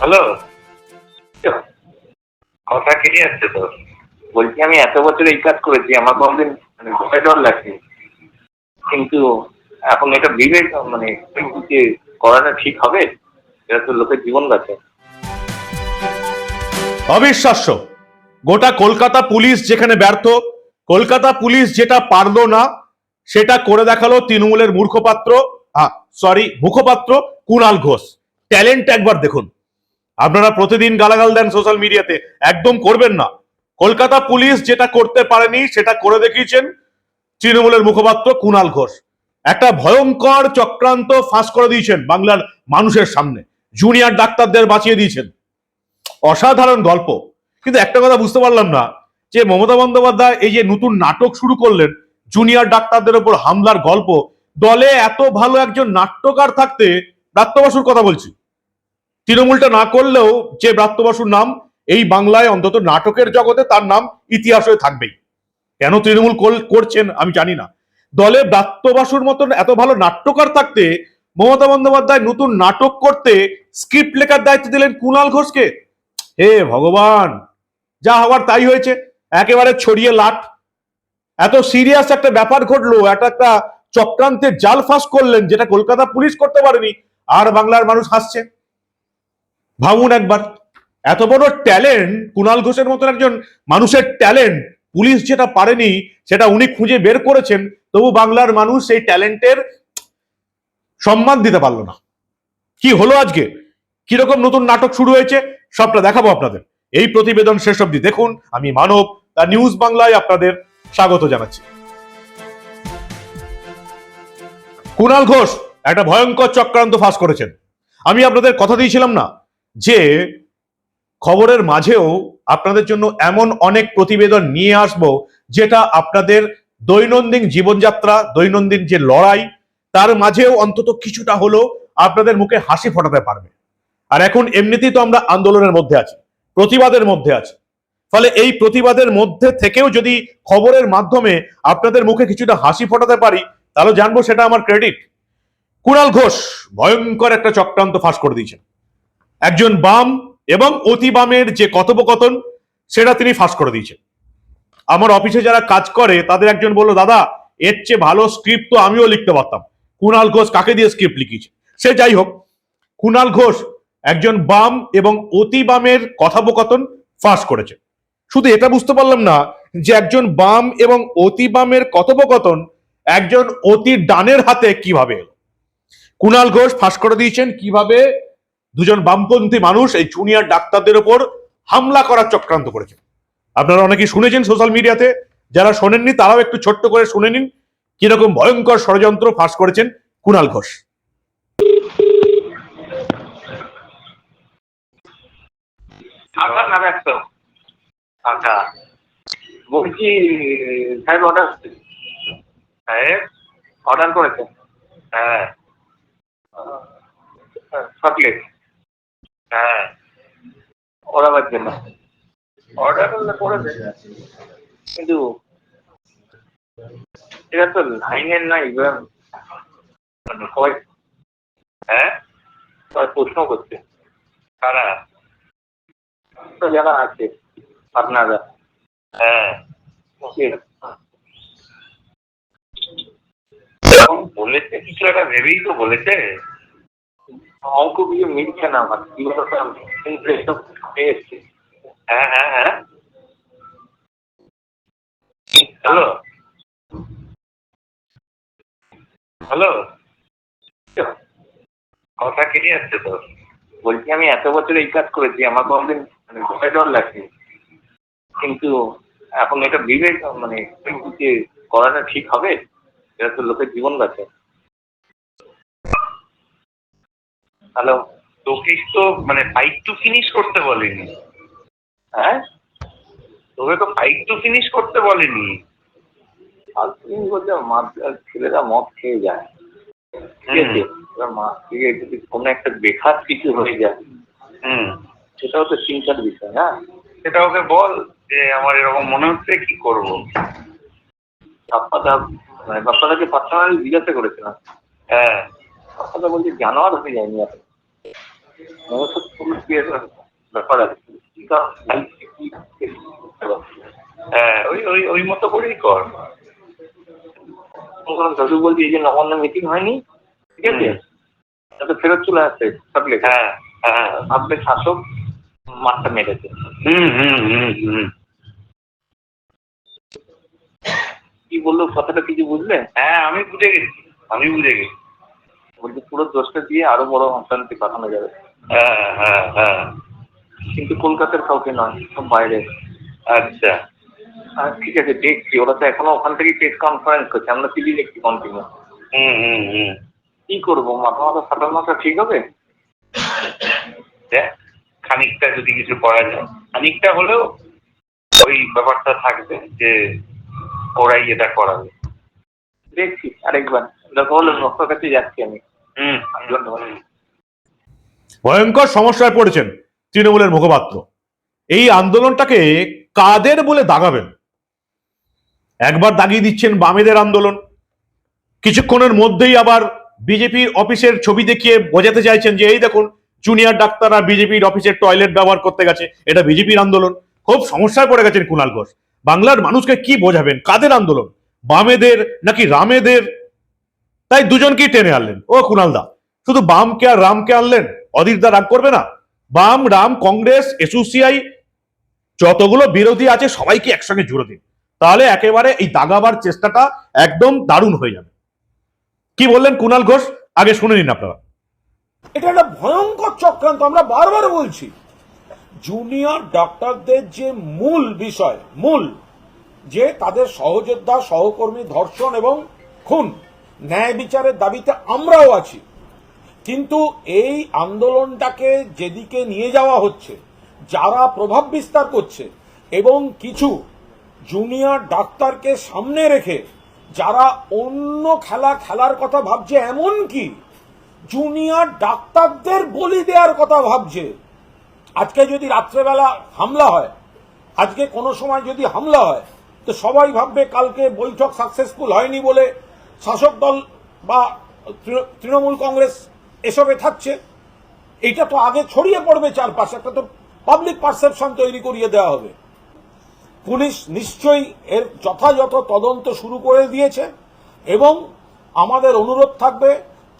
Hello? কথা কেটে যাচ্ছে তো। বলছি আমি এত বছর এই কাজ করেছি, আমার কোনদিন মানে ভয় ডর লাগছে কিন্তু এখন এটা বিবেক মানে যে করাটা ঠিক হবে? এটা তো লোকের জীবন বাঁচে অবিশ্বাস্য। গোটা কলকাতা পুলিশ যেখানে ব্যর্থ, কলকাতা পুলিশ যেটা পারল না, সেটা করে দেখাল তৃণমূলের মূর্খপাত্র সরি মুখপাত্র কুণাল ঘোষ। ট্যালেন্ট একবার দেখুন। আপনারা প্রতিদিন গালাগাল দেন সোশ্যাল মিডিয়াতে একদম করবেন না। কলকাতা পুলিশ যেটা করতে পারেনি, সেটা করে দেখিয়েছেন তৃণমূলের মুখপাত্র কুণাল ঘোষ। একটা ভয়ঙ্কর চক্রান্ত ফাঁস করে দিয়েছেন বাংলার মানুষের সামনে। জুনিয়র ডাক্তারদের বাঁচিয়ে দিয়েছেন। অসাধারণ গল্প। কিন্তু একটা কথা বুঝতে পারলাম না, যে মমতা বন্দ্যোপাধ্যায় এই যে নতুন নাটক শুরু করলেন জুনিয়র ডাক্তারদের উপর হামলার গল্প, দলে এত ভালো একজন নাট্যকার থাকতে ব্রাত্য কথা বলছি। তৃণমূলটা না করলেও যে ব্রাত্য বসুর নাম এই বাংলায় অন্তত নাটকের জগতে তার নাম ইতিহাস হয়ে থাকবেই। কেন তৃণমূল করছেন আমি জানি না। দলে ব্রাত্য বসুর মতন এত ভালো নাট্যকার থাকতে মমতা বন্দ্যোপাধ্যায় নতুন নাটক করতে স্ক্রিপ্ট লেখার দায়িত্ব দিলেন কুণাল ঘোষকে। হে ভগবান, যা হওয়ার তাই হয়েছে। একেবারে ছড়িয়ে লাট। এত সিরিয়াস একটা ব্যাপার ঘটলো একটা একটা চক্রান্তের জাল ফাঁস করলেন যেটা কলকাতা পুলিশ করতে পারেনি। আর বাংলার মানুষ হাসছে। ভাবুন একবার। এত বড় ট্যালেন্ট, কুণাল ঘোষের মতন একজন মানুষের ট্যালেন্ট, পুলিশ যেটা পারেনি, সেটা উনি খুঁজে বের করেছেন, তবু বাংলার মানুষ সেই ট্যালেন্টের সম্মান দিতে পারল না। কি হলো আজকে? কীরকম নতুন নাটক শুরু হয়েছে? সবটা দেখাবো আপনাদের। এই প্রতিবেদন শেষ অবধি দেখুন। আমি মানব দা নিউজ বাংলায় আপনাদের স্বাগত জানাচ্ছি। কুণাল ঘোষ একটা ভয়ঙ্কর চক্রান্ত ফাঁস করেছেন। আমি আপনাদের কথা দিয়েছিলাম না যে খবরের মাঝেও আপনাদের জন্য এমন অনেক প্রতিবেদন নিয়ে আসব, যেটা আপনাদের দৈনন্দিন জীবনযাত্রা, দৈনন্দিন যে লড়াই, তার মাঝেও অন্তত কিছুটা হলো আপনাদের মুখে হাসি ফোটাতে পারবে। আর এখন এমনিতেই তো আমরা আন্দোলনের মধ্যে আছি, প্রতিবাদের মধ্যে আছি। ফলে এই প্রতিবাদের মধ্যে থেকেও যদি খবরের মাধ্যমে আপনাদের মুখে কিছুটা হাসি ফোটাতে পারি, তাহলে জানব সেটা আমার ক্রেডিট। কুণাল ঘোষ ভয়ঙ্কর একটা চক্রান্ত ফাঁস করে দিয়েছেন। একজন বাম এবং অতি বামের যে কথোপকথন, সেটা তিনি ফাঁস করে দিয়েছেন। আমার অফিসে যারা কাজ করে, তাদের একজন বলল, দাদা, এর চেয়ে ভালো স্ক্রিপ্ট তো আমিও লিখতে পারতাম। কুণাল ঘোষ কাকে দিয়ে স্ক্রিপ্ট লিখিয়েছে? সে যাই হোক কুণাল ঘোষ একজন বাম এবং অতি বামের কথোপকথন ফাঁস করেছে। শুধু এটা বুঝতে পারলাম না যে একজন বাম এবং অতি বামের কথোপকথন একজন অতি ডানের হাতে কীভাবে এলো। কুণাল ঘোষ ফাঁস করে দিয়েছেন কীভাবে দুজন বামপন্থী মানুষ এই জুনিয়র ডাক্তারদের ওপর হামলা করার চক্রান্ত করেছে। আপনারা অনেকেই শুনেছেন সোশ্যাল মিডিয়াতে যারা শোনেননি তারাও একটু ছোট্ট করে শুনে নিন কীরকম ভয়ঙ্কর ষড়যন্ত্র ফাঁস করেছেন কুণাল ঘোষ। আচ্ছা আচ্ছা বলছি অর্ডার অর্ডার করেছে হ্যাঁ। চকলেট হ্যাঁ। করেছে কিন্তু তো লাইনের নাই হ্যাঁ? সবাই প্রশ্ন করছে। কারা? যারা আছে, আপনারা। হ্যাঁ। বলেছে, কিছু একটা ভেবেই তো বলেছে। অঙ্ক দিয়ে মিলছে না আমার। কি এসছি হ্যাঁ হ্যাঁ হ্যাঁ। হ্যালো? হ্যালো? কথা কেটে যাচ্ছে তো। বলছি, আমি এত বছর এই কাজ করেছি, আমার মানে ভয় ডর লাগছে কিন্তু এখন এটা বিবেক মানে করাটা ঠিক হবে, এটা তো লোকের জীবন বাঁচে হ্যালো তোকে তো মানে ফাইট টু ফিনিশ করতে বলেনি। হ্যাঁ? তোকে তো ফাইট টু ফিনিশ করতে বলেনি। তুমি বলতে ছেলেরা মদ খেয়ে যায়। ঠিক আছে? যদি কোনো একটা বেখাত কিছু হয়ে যায় হুম। সেটাও তো চিন্তার বিষয় হ্যাঁ সেটা ওকে বল যে আমার এরকম মনে হচ্ছে কি করব? বাপ্পাদা মানে বাপ্পাদাকে পার্সোনালি জিজ্ঞাসা করেছিলাম। হ্যাঁ। বাপ্পাদা বলছে জানোয়ার হয়ে যায়নি এখন। পুলিশ ব্যাপার আছে ওই ওই ওই মতো করেই কর বলছি এই যে নবান্ন মিটিং হয়নি ঠিক আছে তাতে ফেরত চলে আসছে হ্যাঁ হ্যাঁ শাসক মেরেছে হুম হুম হুম কি বলল কথাটা কিছু বুঝলে হ্যাঁ আমি বুঝে গেছি। আমি বুঝে গেছি। বলছি পুরো দোষটা দিয়ে আরও বড় অশান্তি পাঠানো যাবে। হ্যাঁ হ্যাঁ হ্যাঁ। কিন্তু কলকাতার কাউকে নয় সব বাইরে। আচ্ছা। আর ঠিক আছে দেখছি ওরা তো এখনও ওখান থেকে প্রেস কনফারেন্স করছে আমরা টিভি দেখছি কন্টিনিউ হুম হুম হুম। কি করব মাথা মাথা ফাটানোটা ঠিক হবে? খানিকটা যদি কিছু করা যায় খানিকটা হলেও ওই ব্যাপারটা থাকবে যে ওরাই এটা করাবে। দেখছি আরেকবার। দেখো হলো কাছে যাচ্ছি আমি। হুম। ধন্যবাদ। ভয়ঙ্কর সমস্যায় পড়েছেন তৃণমূলের মুখপাত্র। এই আন্দোলনটাকে কাদের বলে দাগাবেন? একবার দাগিয়ে দিচ্ছেন বামেদের আন্দোলন। কিছুক্ষণের মধ্যেই আবার বিজেপির অফিসের ছবি দেখিয়ে বোঝাতে চাইছেন যে, এই দেখুন, জুনিয়র ডাক্তাররা বিজেপির অফিসের টয়লেট ব্যবহার করতে গেছে। এটা বিজেপির আন্দোলন। খুব সমস্যায় পড়ে গেছেন কুণাল ঘোষ। বাংলার মানুষকে কি বোঝাবেন? কাদের আন্দোলন? বামেদের নাকি রামেদের? তাই দুজনকেই টেনে আনলেন। ও কুণাল দা, শুধু বামকে আর রামকে আনলেন? অধীর দা রাগ করবে না। বাম, রাম, কংগ্রেস এসোসিআই যতগুলো বিরোধী আছে সবাইকে একসঙ্গে জুড়ে দিন। তাহলে একেবারে এই দাগাবার চেষ্টাটা একদম দারুণ হয়ে যাবে। কি বললেন কুণাল ঘোষ? আগে শুনে নিন আপনারা। এটা একটা ভয়ঙ্কর চক্রান্ত, আমরা বারবার বলছি। জুনিয়র ডক্টরদের যে মূল বিষয়, মূল, যে তাদের সহযোদ্ধা, সহকর্মী, ধর্ষণ এবং খুন, ন্যায় বিচারের দাবিতে আমরাও আছি। কিন্তু এই আন্দোলনটাকে যেদিকে নিয়ে যাওয়া হচ্ছে, যারা প্রভাব বিস্তার করছে এবং কিছু জুনিয়র ডাক্তারকে সামনে রেখে যারা অন্য খেলা খেলার কথা ভাবছে এমন কি জুনিয়র ডাক্তারদের বলি দেওয়ার কথা ভাবছে, আজকে যদি রাত্রেবেলা হামলা হয়, আজকে কোনো সময় যদি হামলা হয়, তো সবাই ভাববে কালকে বৈঠক সাকসেসফুল হয়নি বলে শাসক দল বা তৃণমূল কংগ্রেস এসবে থাকছে। এটা তো আগে ছড়িয়ে পড়বে চারপাশে, একটা তো পাবলিক পারসেপশন তৈরি করিয়ে দেওয়া হবে। পুলিশ নিশ্চয়ই এর যথাযথ তদন্ত শুরু করে দিয়েছে এবং আমাদের অনুরোধ থাকবে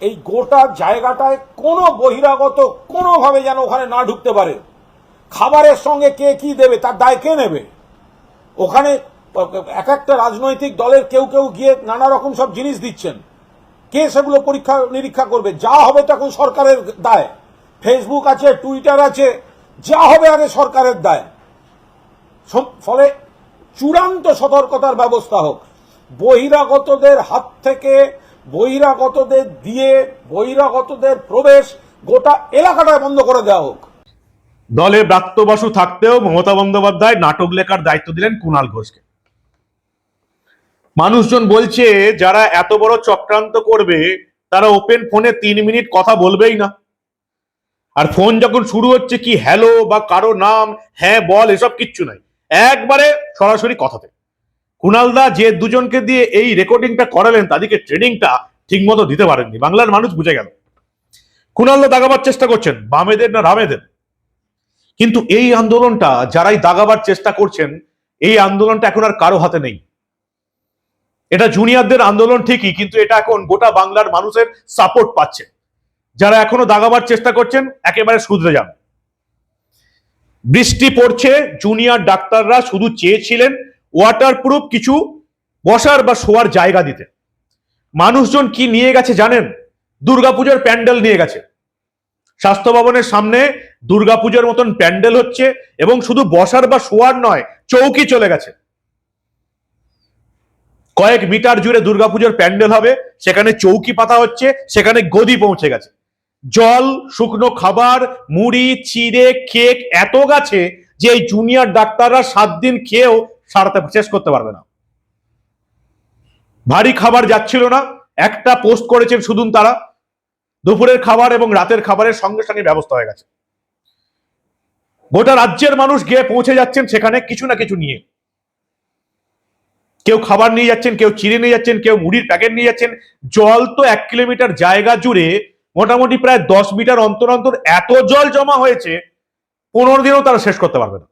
এই গোটা জায়গাটায় কোনো বহিরাগত কোনোভাবে যেন ওখানে না ঢুকতে পারে। খাবারের সঙ্গে কে কি দেবে, তার দায় কে নেবে? ওখানে এক একটা রাজনৈতিক দলের কেউ কেউ গিয়ে নানা রকম সব জিনিস দিচ্ছেন। কে সেগুলো পরীক্ষা, নিরীক্ষা করবে। যা হবে তখন সরকারের দায়। ফেসবুক আছে টুইটার আছে, যা হবে আগে সরকারের দায়। ফলে চূড়ান্ত সতর্কতার ব্যবস্থা হোক। বহিরাগতদের হাত থেকে বহিরাগতদের দিয়ে বহিরাগতদের প্রবেশ গোটা এলাকাটায় বন্ধ করে দেওয়া হোক। দলে ব্রাত্য বসু থাকতেও মমতা বন্দ্যোপাধ্যায় নাটক লেখার দায়িত্ব দিলেন কুণাল ঘোষকে। মানুষজন বলছে, যারা এত বড় চক্রান্ত করবে, তারা ওপেন ফোনে তিন মিনিট কথা বলবেই না। আর ফোন যখন শুরু হচ্ছে কি হ্যালো বা কারও নাম হ্যাঁ বল, এসব কিচ্ছু নাই। একবারে সরাসরি কথাতে। কুণালদা যে দুজনকে দিয়ে এই রেকর্ডিংটা করালেন, তাদেরকে ট্রেনিংটা ঠিক মতো দিতে পারেননি। বাংলার মানুষ বুঝে গেল। কুণালদা দাগাবার চেষ্টা করছেন, বামেদের না রামেদের? কিন্তু এই আন্দোলনটা, যারাই দাগাবার চেষ্টা করছেন, এই আন্দোলনটা এখন আর কারও হাতে নেই। এটা জুনিয়রদের আন্দোলন ঠিকই, কিন্তু এটা এখন গোটা বাংলার মানুষের সাপোর্ট পাচ্ছে। যারা এখনও দাগাবার চেষ্টা করছেন, একেবারে শুধরে যান। বৃষ্টি পড়ছে জুনিয়র ডাক্তাররা শুধু চেয়েছিলেন ওয়াটারপ্রুফ কিছু বসার বা শোয়ার জায়গা দিতে। মানুষজন কি নিয়ে গেছে জানেন? দুর্গাপুজোর প্যান্ডেল নিয়ে গেছে। স্বাস্থ্য ভবনের সামনে দুর্গাপুজোর মতন প্যান্ডেল হচ্ছে এবং শুধু বসার বা শোয়ার নয়, চৌকি চলে গেছে। কয়েক মিটার জুড়ে দুর্গাপুজোর প্যান্ডেল হবে, সেখানে চৌকি পাতা হচ্ছে, সেখানে গদি পৌঁছে গেছে। জল, শুকনো খাবার, মুড়ি, চিড়ে, কেক এত গাছে যে এই জুনিয়র ডাক্তাররা সাত দিন খেয়েও সারাতে শেষ করতে পারবে না। ভারী খাবার যাচ্ছিল না, একটা পোস্ট করেছেন শুধু তারা। দুপুরের খাবার এবং রাতের খাবারের সঙ্গে সঙ্গে ব্যবস্থা হয়ে গেছে। গোটা রাজ্যের মানুষ গিয়ে পৌঁছে যাচ্ছেন সেখানে কিছু না কিছু নিয়ে। কেউ খাবার নিয়ে যাচ্ছেন, কেউ চিড়ে নিয়ে যাচ্ছেন, কেউ মুড়ির প্যাকেট নিয়ে যাচ্ছেন, জল তো এক কিলোমিটার জায়গা জুড়ে মোটামুটি প্রায় দশ মিটার অন্তর অন্তর এত জল জমা হয়েছে, পনেরো দিনও তারা শেষ করতে পারবে না।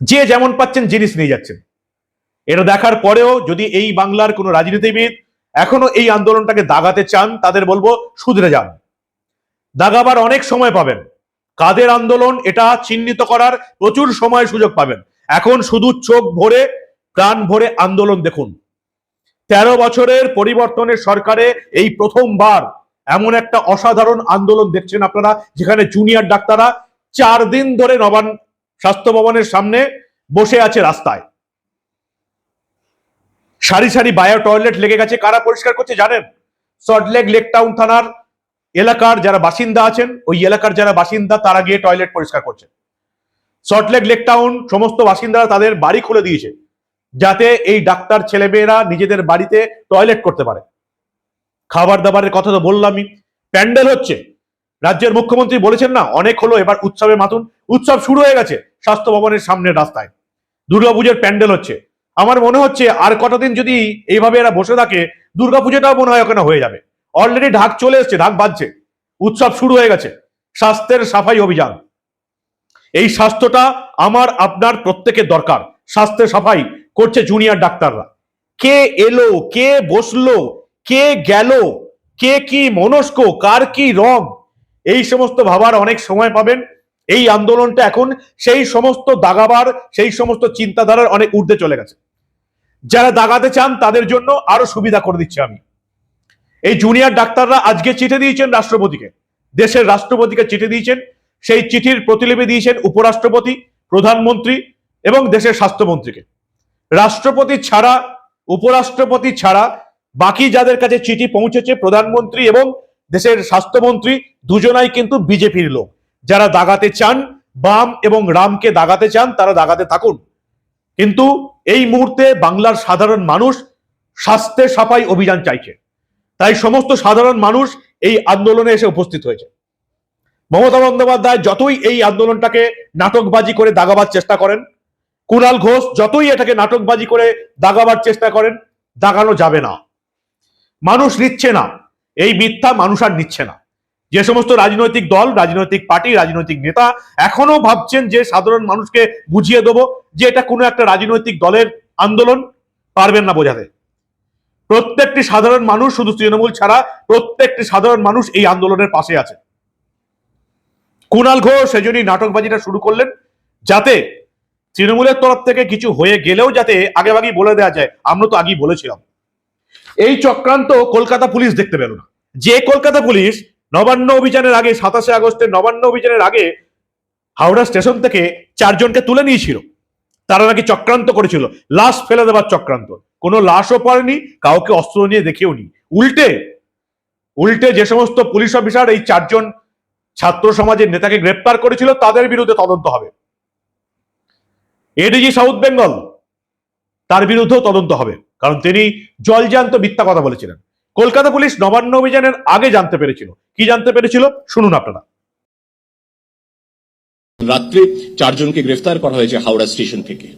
যে যেমন পাচ্ছেন জিনিস নিয়ে যাচ্ছেন। এটা দেখার পরেও যদি এই বাংলার কোনো রাজনীতিবিদ এখনও এই আন্দোলনটাকে দাগাতে চান, তাদের বলব শুধরে যান। দাগাবার অনেক সময় পাবেন। কাদের আন্দোলন, এটা চিহ্নিত করার প্রচুর সময় সুযোগ পাবেন। এখন শুধু চোখ ভরে প্রাণ ভরে আন্দোলন দেখুন। তেরো বছরের পরিবর্তনের সরকারে এই প্রথমবার এমন একটা অসাধারণ আন্দোলন দেখছেন আপনারা, যেখানে জুনিয়র ডাক্তাররা চার দিন ধরে নবান স্বাস্থ্য ভবনের সামনে বসে আছে রাস্তায়। সারি সারি বায়ো টয়লেট লেগে গেছে, কারা পরিষ্কার করছে জানেন? সল্টলেক লেক টাউন থানার এলাকার যারা বাসিন্দা আছেন, ওই এলাকার যারা বাসিন্দা, তারা গিয়ে টয়লেট পরিষ্কার করছে। সল্টলেক লেক টাউন, সমস্ত বাসিন্দারা তাদের বাড়ি খুলে দিয়েছে। যাতে এই ডাক্তার ছেলেমেয়েরা নিজেদের বাড়িতে টয়লেট করতে পারে। খাবার দাবারের কথা তো বললামই। প্যান্ডেল হচ্ছে। রাজ্যের মুখ্যমন্ত্রী বলেছেন না, অনেক হলো, এবার উৎসবে মাতুন। উৎসব শুরু হয়ে গেছে, স্বাস্থ্য ভবনের সামনের রাস্তায়। দুর্গাপুজোর প্যান্ডেল হচ্ছে। আমার মনে হচ্ছে আর কটা দিন যদি এইভাবে এরা বসে থাকে, দুর্গাপুজোটাও মনে হয় ওখানে হয়ে যাবে। অলরেডি ঢাক চলে এসছে, ঢাক বাজছে। উৎসব শুরু হয়ে গেছে। স্বাস্থ্যের সাফাই অভিযান। এই স্বাস্থ্যটা আমার, আপনার প্রত্যেকের দরকার। স্বাস্থ্যের সাফাই। করছে জুনিয়র ডাক্তাররা। কে এলো, কে বসল, কে গেল, কে কি মনস্ক, কার কি রং, এই সমস্ত ভাবার অনেক সময় পাবেন। এই আন্দোলনটা এখন সেই সমস্ত দাগাবার, সেই সমস্ত চিন্তাধারার অনেক ঊর্ধ্বে চলে গেছে। যারা দাগাতে চান তাদের জন্য আরও সুবিধা করে দিচ্ছি আমি। এই জুনিয়র ডাক্তাররা আজকে চিঠি দিয়েছেন রাষ্ট্রপতিকে। দেশের রাষ্ট্রপতিকে চিঠি দিয়েছেন। সেই চিঠির প্রতিলিপি দিয়েছেন উপরাষ্ট্রপতি, প্রধানমন্ত্রী এবং দেশের স্বাস্থ্যমন্ত্রীকে। রাষ্ট্রপতি ছাড়া, উপরাষ্ট্রপতি ছাড়া, বাকি যাদের কাছে চিঠি পৌঁছেছে, প্রধানমন্ত্রী এবং দেশের স্বাস্থ্যমন্ত্রী, দুজনাই কিন্তু বিজেপির লোক। যারা দাগাতে চান, বাম এবং রামকে দাগাতে চান, তারা দাগাতে থাকুন। কিন্তু এই মুহূর্তে বাংলার সাধারণ মানুষ স্বাস্থ্যে সাফাই অভিযান চাইছে। তাই সমস্ত সাধারণ মানুষ এই আন্দোলনে এসে উপস্থিত হয়েছে। মমতা বন্দ্যোপাধ্যায় যতই এই আন্দোলনটাকে নাটকবাজি করে দাগাবার চেষ্টা করেন কুণাল ঘোষ যতই এটাকে নাটকবাজি করে দাগাবার চেষ্টা করেন, দাগানো যাবে না। মানুষ নিচ্ছে না। এই মিথ্যা মানুষ আর নিচ্ছে না। যে সমস্ত রাজনৈতিক দল, রাজনৈতিক পার্টি, রাজনৈতিক নেতা এখনও ভাবছেন যে সাধারণ মানুষকে বুঝিয়ে দেবো যে এটা কোনো একটা রাজনৈতিক দলের আন্দোলন, পারবেন না বোঝাতে। প্রত্যেকটি সাধারণ মানুষ, শুধু তৃণমূল ছাড়া প্রত্যেকটি সাধারণ মানুষ এই আন্দোলনের পাশে আছে। কুণাল ঘোষ সেজন্যই নাটকবাজিটা শুরু করলেন, যাতে তৃণমূলের তরফ থেকে কিছু হয়ে গেলেও যাতে আগে আগেই বলে দেওয়া যায়, আমরা তো আগেই বলেছিলাম। এই চক্রান্ত কলকাতা পুলিশ দেখতে পেল না। যে কলকাতা পুলিশ নবান্ন অভিযানের আগে, সাতাশে আগস্টের নবান্ন অভিযানের আগে হাওড়া স্টেশন থেকে চারজনকে তুলে নিয়েছিল। তারা নাকি চক্রান্ত করেছিল। লাশ ফেলে দেওয়ার চক্রান্ত। কোনো লাশও পড়েনি, কাউকে অস্ত্র নিয়ে দেখেও নি। উল্টে উল্টে যে সমস্ত পুলিশ অফিসার এই চারজন ছাত্র সমাজের নেতাকে গ্রেপ্তার করেছিল, তাদের বিরুদ্ধে তদন্ত হবে। এডিজি সাউথ বেঙ্গল তার বিরুদ্ধেও তদন্ত হবে। কারণ তিনি জলজান্ত মিথ্যা কথা বলেছিলেন। কলকাতা পুলিশ নবান্ন অভিযানের আগে জানতে পেরেছিল। কি জানতে পেরেছিল? শুনুন আপনারা। রাত্রে চারজনকে গ্রেফতার করা হয়েছে হাওড়া স্টেশন থেকে।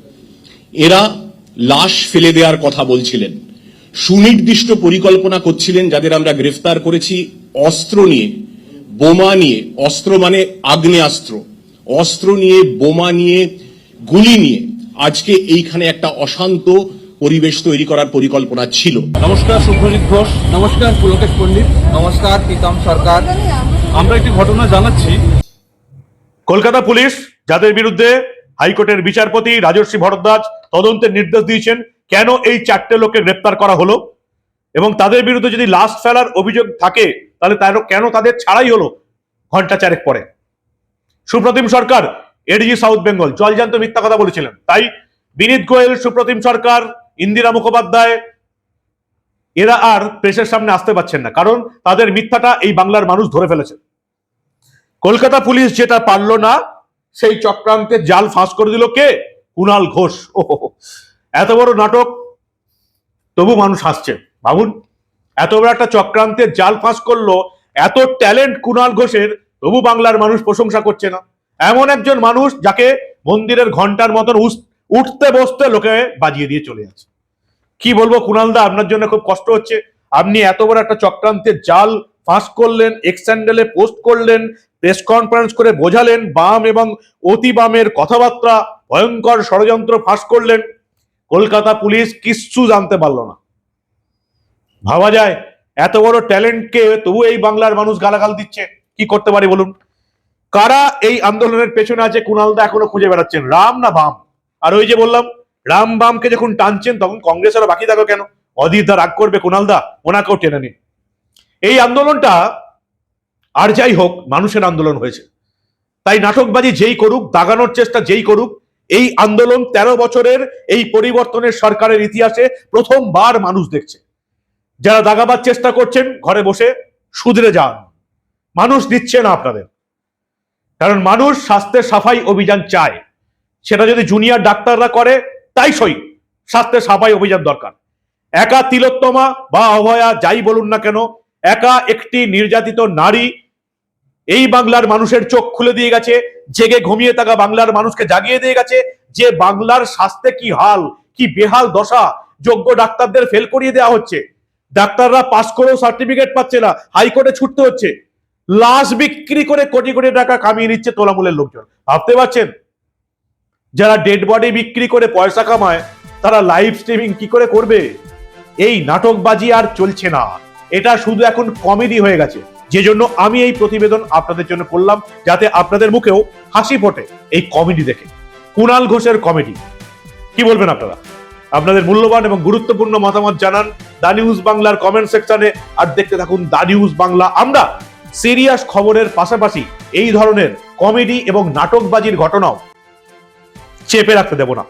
এরা লাশ ফেলে দেওয়ার কথা বলছিলেন। সুনির্দিষ্ট পরিকল্পনা করছিলেন যাদের আমরা গ্রেফতার করেছি অস্ত্র নিয়ে, বোমা নিয়ে। অস্ত্র মানে আগ্নেয়াস্ত্র। অস্ত্র নিয়ে, বোমা নিয়ে গুলি নিয়ে আজকে এইখানে একটা অশান্ত পরিবেশ তৈরি করার পরিকল্পনা ছিল। নমস্কার শুভ্রজিৎ ঘোষ। নমস্কার পুলকেশ পণ্ডিত। নমস্কার প্রীতম সরকার। আমরা একটি ঘটনা জানাচ্ছি। কলকাতা পুলিশ যাদের বিরুদ্ধে হাইকোর্টের বিচারপতি রাজর্ষি ভরদ্বাজ তদন্তের নির্দেশ দিয়েছেন কেন এই চারটে লোককে গ্রেপ্তার করা হলো? এবং তাদের বিরুদ্ধে যদি লাশ ফেলার অভিযোগ থাকে তাহলে তার কেন তাদের ছাড়াই হলো ঘণ্টা চারেক পরে? সুপ্রতিম সরকার এডিজি সাউথ বেঙ্গল জলজান্ত মিথ্যা কথা বলেছিলেন। তাই বিনীত গোয়েল, সুপ্রতিম সরকার, ইন্দিরা মুখোপাধ্যায়, এরা আর প্রেসের সামনে আসতে পারছেন না, কারণ তাদের মিথ্যাটা এই বাংলার মানুষ ধরে ফেলেছে। কলকাতা পুলিশ যেটা পারল না, সেই চক্রান্তের জাল ফাঁস করে দিল কে? কুণাল ঘোষ। ও এত বড় নাটক, তবু মানুষ হাসছে। ভাবুন, এত বড় একটা চক্রান্তের জাল ফাঁস করল, এত ট্যালেন্ট কুণাল ঘোষের, তবু বাংলার মানুষ প্রশংসা করছে না। এমন একজন মানুষ যাকে মন্দিরের ঘণ্টার মতন উঠতে বসতে লোকে বাজিয়ে দিয়ে চলে যাচ্ছে। কি বলব কুণাল দা আপনার জন্য খুব কষ্ট হচ্ছে। আপনি এত বড় একটা চক্রান্তের জাল ফাঁস করলেন এক্স স্যান্ডেলে পোস্ট করলেন, প্রেস কনফারেন্স করে বোঝালেন, বাম এবং অতি বামের কথাবার্তা, ভয়ঙ্কর ষড়যন্ত্র ফাঁস করলেন। কলকাতা পুলিশ কিচ্ছু জানতে পারল না। ভাবা যায়, এত বড় ট্যালেন্টকে তবু এই বাংলার মানুষ গালাগাল দিচ্ছে। কি করতে পারি বলুন? কারা এই আন্দোলনের পেছনে আছে কুণালদা এখনও খুঁজে বেড়াচ্ছেন? রাম না বাম? আর ওই যে বললাম, রাম বামকে যখন টানছেন, তখন কংগ্রেসেরও বাকি থাকো কেন? অধীরদা রাগ করবে কুণালদা ওনাকেও টেনে নিন। এই আন্দোলনটা আর যাই হোক, মানুষের আন্দোলন হয়েছে। তাই নাটকবাজি যেই করুক, দাগানোর চেষ্টা যেই করুক, এই আন্দোলন তেরো বছরের এই পরিবর্তনের সরকারের ইতিহাসে প্রথমবার মানুষ দেখছে। যারা দাগাবার চেষ্টা করছেন, ঘরে বসে সুধরে যান। মানুষ দিচ্ছে না আপনাদের। কারণ মানুষ স্বাস্থ্যের সাফাই অভিযান চায়। সেটা যদি জুনিয়র ডাক্তাররা করে, তাই সই। স্বাস্থ্যের সাফাই অভিযান দরকার। একা তিলোত্তমা বা অভয়া যাই বলুন না কেন, একা একটি নির্যাতিত নারী এই বাংলার মানুষের চোখ খুলে দিয়ে গেছে, জেগে ঘুমিয়ে থাকা বাংলার মানুষকে জাগিয়ে দিয়ে গেছে, যে বাংলার স্বাস্থ্যে কি হাল, কি বেহাল দশা, যোগ্য ডাক্তারদের ফেল করিয়ে দেওয়া হচ্ছে। ডাক্তাররা পাস করেও সার্টিফিকেট পাচ্ছে না, হাইকোর্টে ছুটতে হচ্ছে। লাশ বিক্রি করে কোটি কোটি টাকা কামিয়ে নিচ্ছে তোলামূলের লোকজন। ভাবতে পারছেন? যারা ডেড বডি বিক্রি করে পয়সা কামায়, তারা লাইভ স্ট্রিমিং কি করে করবে? এই নাটকবাজি আর চলছে না। এটা শুধু এখন কমেডি হয়ে গেছে। যে জন্য আমি এই প্রতিবেদন আপনাদের জন্য করলাম, যাতে আপনাদের মুখেও হাসি ফোটে এই কমেডি দেখে। কুণাল ঘোষের কমেডি কি বলবেন আপনারা? আপনাদের মূল্যবান এবং গুরুত্বপূর্ণ মতামত জানান। দা নিউজ বাংলার কমেন্ট সেকশনে আর দেখতে থাকুন দা নিউজ বাংলা। আমরা সিরিয়াস খবরের পাশাপাশি এই ধরনের কমেডি এবং নাটকবাজির ঘটনাও চেপে রাখতে দেব না।